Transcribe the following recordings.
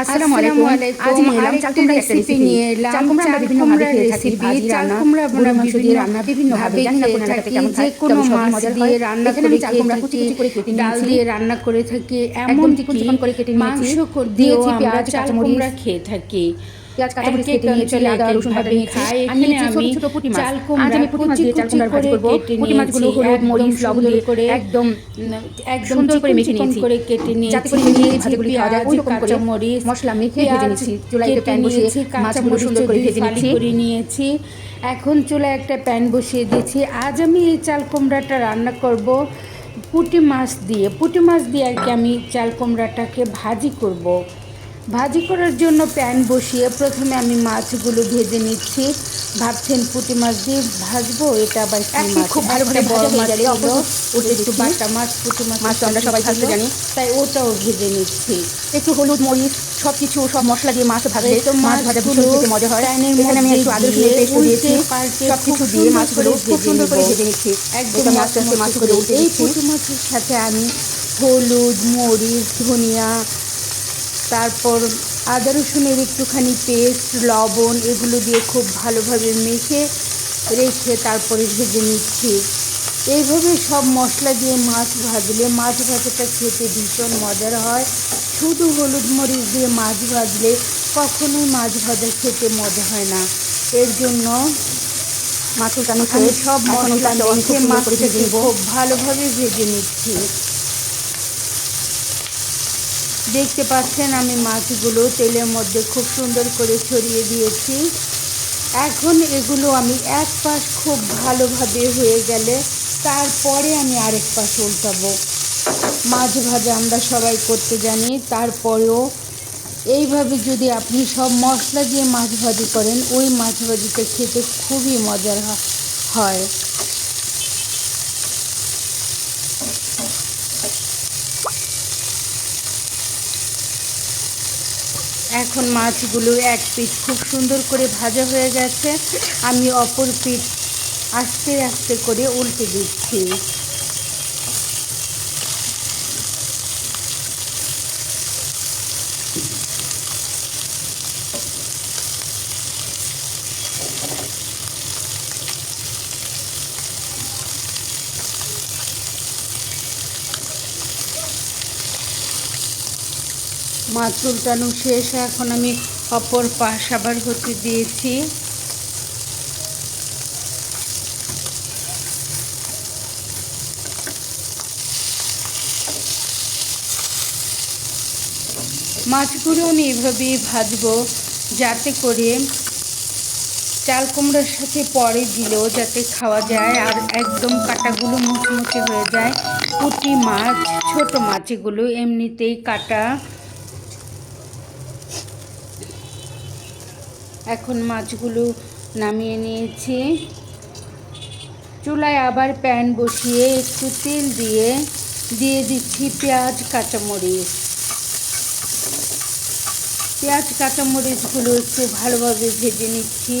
আসসালামু আলাইকুম। আজ নিয়ে এলাম চাল কুমড়া রেসিপি নিয়ে এলাম। চাল কুমড়া আমরা বিভিন্ন ভাবে খেয়ে থাকি। ভাজি রান্না গুঁড়া মাংস দিয়ে রান্না বিভিন্ন ভাবে জানি না কোন রান্নাটা কেমন যে কোনো মাছ দিয়ে রান্না করে চাল কুমড়া কুচি কুচি করে কেটে ডাল দিয়ে রান্না করে থাকি এমন চিকন চিকন করে কেটে নিয়েছি। মাংস দিয়েছি দিয়েছি পেঁয়াজ, পেঁয়াজ কাঁচামরিচ, খেয়ে থাকি। পেঁয়াজ কাঁচামরিচ এক এক কেটে নিয়েছি আদা রসুন বাটা নিয়েছি। আর নিয়েছি ছোট ছোট পুঁটি মাছ। আজ আমি পুঁটি মাছ দিয়ে চাল কুচি ভাজি করব পুঁটি মাছগুলো নিয়েছি, হলুদ মরিচ লবণ দিয়ে করে একদম একদম সুন্দর করে মেখে নিয়েছি। করে কেটে নিয়েছি যাতে করে দিয়েছি ভাজিগুলি খাওয়া যায়। ওই রকম করে কাঁচামরিচ, মশলা মেখে ভেজে চুলাইতে প্যান বসিয়ে নিয়েছি, মাছগুলো সুন্দর করে ভেজে নিচ্ছি করে নিয়েছি। এখন চুলায় একটা প্যান বসিয়ে দিয়েছি। আজ আমি এই চাল কুমড়াটা রান্না করব পুঁটি মাছ দিয়ে। পুঁটি মাছ দিয়ে আর কি আমি চাল কুমড়াটাকে ভাজি করব। ভাজি করার জন্য প্যান বসিয়ে প্রথমে আমি মাছগুলো ভেজে নিচ্ছি। ভাবছেন পুঁটি মাছ দিয়ে ভাজবো এটা আবার খুব একটা ভাজা বড় মাছ ওটা একটু। বাটা মাছ পুঁটি মাছ মাছ আমরা সবাই ভাজতে জানি। তাই ওটাও ভেজে নিচ্ছি। একটু হলুদ মরিচ সব কিছু সব মশলা দিয়ে মাছ ভাজলে তো মাছ ভাজা ভীষণ খেতে মজা হয়। এখানে আমি একটু পেস্ট দিয়েছি। সব কিছু দিয়ে মাছগুলো খুব সুন্দর করে ভেজে ভেজে নিচ্ছি। একদম আস্তে আস্তে মাছগুলো উল্টে এই পুঁটি মাছের সাথে আমি হলুদ মরিচ ধনিয়া তারপর আদা রসুনের একটুখানি পেস্ট লবণ এগুলো দিয়ে খুব ভালোভাবে মেখে রেখে তারপরে ভেজে নিচ্ছি। এইভাবে সব মশলা দিয়ে মাছ ভাজলে মাছ ভাজাটা খেতে ভীষণ মজার হয়। শুধু হলুদ মরিচ দিয়ে মাছ ভাজলে কখনোই মাছ ভাজা খেতে মজা হয় না। এর জন্য মাছ আমি শেষ সব মশলা মেখে ভেজে মাছটাকে খুব ভালোভাবে ভেজে নিচ্ছি। দেখতে পাচ্ছেন আমি মাছগুলো তেলের মধ্যে খুব সুন্দর করে ছড়িয়ে দিয়েছি। এখন এগুলো আমি এক পাশ খুব ভালোভাবে হয়ে গেলে তারপরে আমি আরেক পাশ উল্টাবো। মাছ ভাজা আমরা সবাই করতে জানি, তারপরেও এইভাবে যদি আপনি সব মশলা দিয়ে মাছ ভাজি করেন, ওই মাছ ভাজিটা খেতে খুবই মজার হয়। এখন মাছগুলো এক পিঠ খুব সুন্দর করে ভাজা হয়ে গেছে। আমি অপর পিঠ আস্তে আস্তে করে উল্টে দিচ্ছি। মাছ উল্টানো শেষ, এখন আমি অপর পাশ আবার হতে দিয়েছি। মাছগুলো আমি এভাবেই ভাজবো যাতে করে চাল কুমড়োর সাথে পরে দিলেও যাতে খাওয়া যায় আর একদম কাটাগুলো মুচমুচে হয়ে যায়। পুঁটি মাছ, ছোট মাছ, এগুলো এমনিতেই কাটা এখন মাছগুলো নামিয়ে নিয়েছি। চুলায় আবার প্যান বসিয়ে একটু তেল দিয়ে দিয়ে দিচ্ছি পেঁয়াজ, কাঁচামরিচ। পেঁয়াজ, কাঁচামরিচগুলো একটু ভালোভাবে ভেজে নিচ্ছি।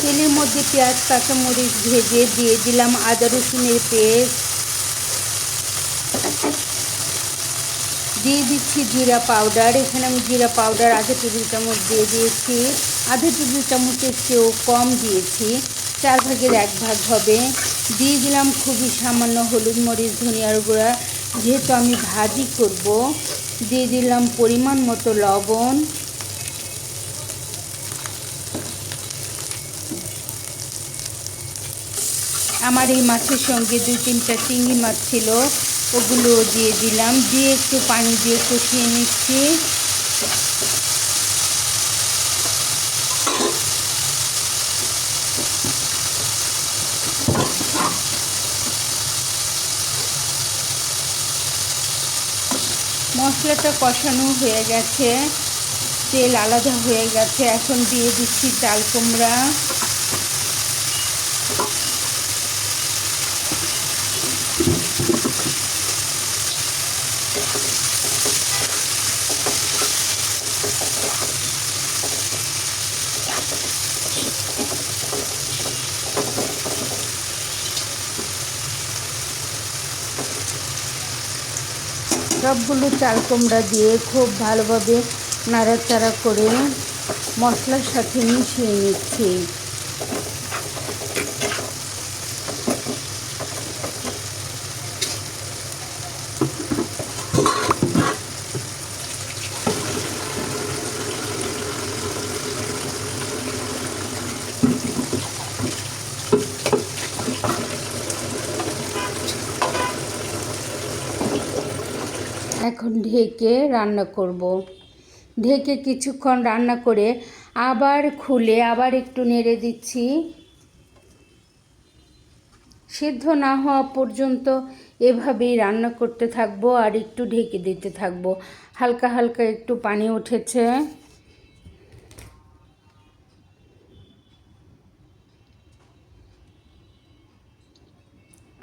তেলের মধ্যে পেঁয়াজ, কাঁচামরিচ ভেজে দিয়ে দিলাম আদা রসুনের পেস্ট। দিয়ে দিচ্ছি জিরা পাউডার। এখানে আমি জিরা পাউডার আধা টেবিল চামচ দিয়ে দিয়েছি। আধা টেবিল চামচের চেয়েও কম দিয়েছি। চার ভাগের এক ভাগ হবে। দিয়ে দিলাম খুবই সামান্য হলুদ মরিচ, ধনিয়ার গুঁড়া। যেহেতু আমি ভাজি করব, দিয়ে দিলাম পরিমাণ মতো লবণ। আমার এই মাছের সঙ্গে দুই তিনটা চিংড়ি মাছ ছিল। ওগুলো দিয়ে দিলাম। দিয়ে একটু পানি দিয়ে কষিয়ে নিচ্ছি। মশলাটা কষানো হয়ে গেছে। তেল আলাদা হয়ে গেছে। এখন দিয়ে দিচ্ছি চাল কুমড়া। সবগুলো চাল কুমড়া দিয়ে খুব ভালোভাবে নাড়াচাড়া করে মশলার সাথে মিশিয়ে নিচ্ছি। এখন ঢেকে রান্না করব। ঢেকে কিছুক্ষণ রান্না করে আবার খুলে আবার একটু নেড়ে দিচ্ছি। সিদ্ধ না হওয়া পর্যন্ত এভাবেই রান্না করতে থাকব আর একটু ঢেকে দিতে থাকব। হালকা হালকা একটু পানি উঠেছে।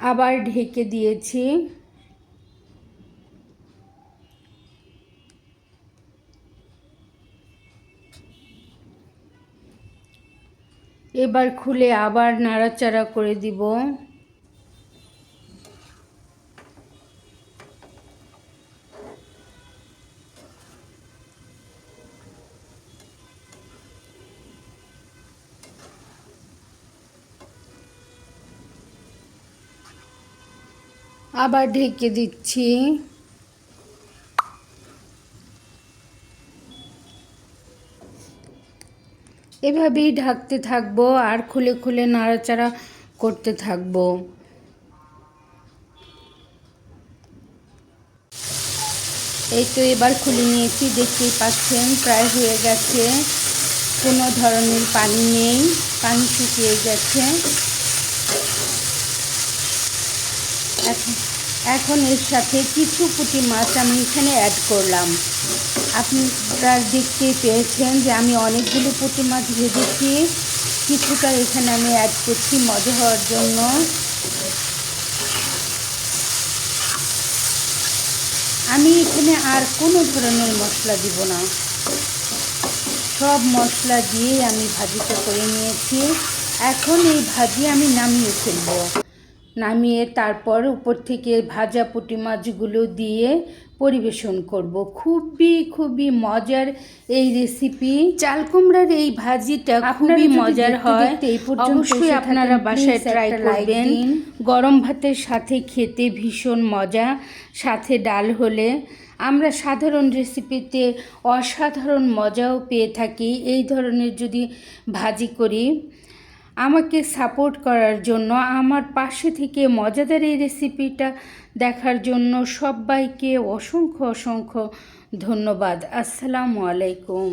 আবার ঢেকে দিয়েছি। এবার খুলে আবার নাড়াচাড়া করে দিব। আবার ঢেকে দিচ্ছি। এভাবেই ঢাকতে থাকব আর খুলে খুলে নাড়াচাড়া করতে থাকব। এই তো এবার খুলে নিয়েছি, দেখতেই পাচ্ছেন, প্রায় হয়ে গেছে। কোনো ধরনের পানি নেই, পানি শুকিয়ে গেছে। এখন এর সাথে কিছু পুঁটি মাছ আমি এখানে অ্যাড করলাম। আপনারা দেখতে পেয়েছেন যে আমি অনেকগুলো পুঁটি মাছ ভেজেছি। কিছুটা এখানে আমি অ্যাড করছি মজা হওয়ার জন্য। আমি এখানে আর কোনো ধরনের মশলা দিব না। সব মশলা দিয়ে আমি ভাজিটা করে নিয়েছি। এখন এই ভাজি আমি নামিয়ে ফেলব। নামিয়ে তারপর উপর থেকে ভাজা পুঁটি মাছগুলো দিয়ে পরিবেশন করব। খুবই খুবই মজার এই রেসিপি চাল কুমড়ার এই ভাজিটা খুবই মজার হয় অবশ্যই আপনারা বাসায় ট্রাই করবেন। গরম ভাতের সাথে খেতে ভীষণ মজা সাথে ডাল হলে। আমরা সাধারণ রেসিপিতে অসাধারণ মজাও পেয়ে থাকি। এই ধরনের যদি ভাজি করি আমাকে সাপোর্ট করার জন্য, আমার পাশে থেকে মজাদার এই রেসিপিটা দেখার জন্য সবাইকে অসংখ্য অসংখ্য ধন্যবাদ। আসসালামু আলাইকুম।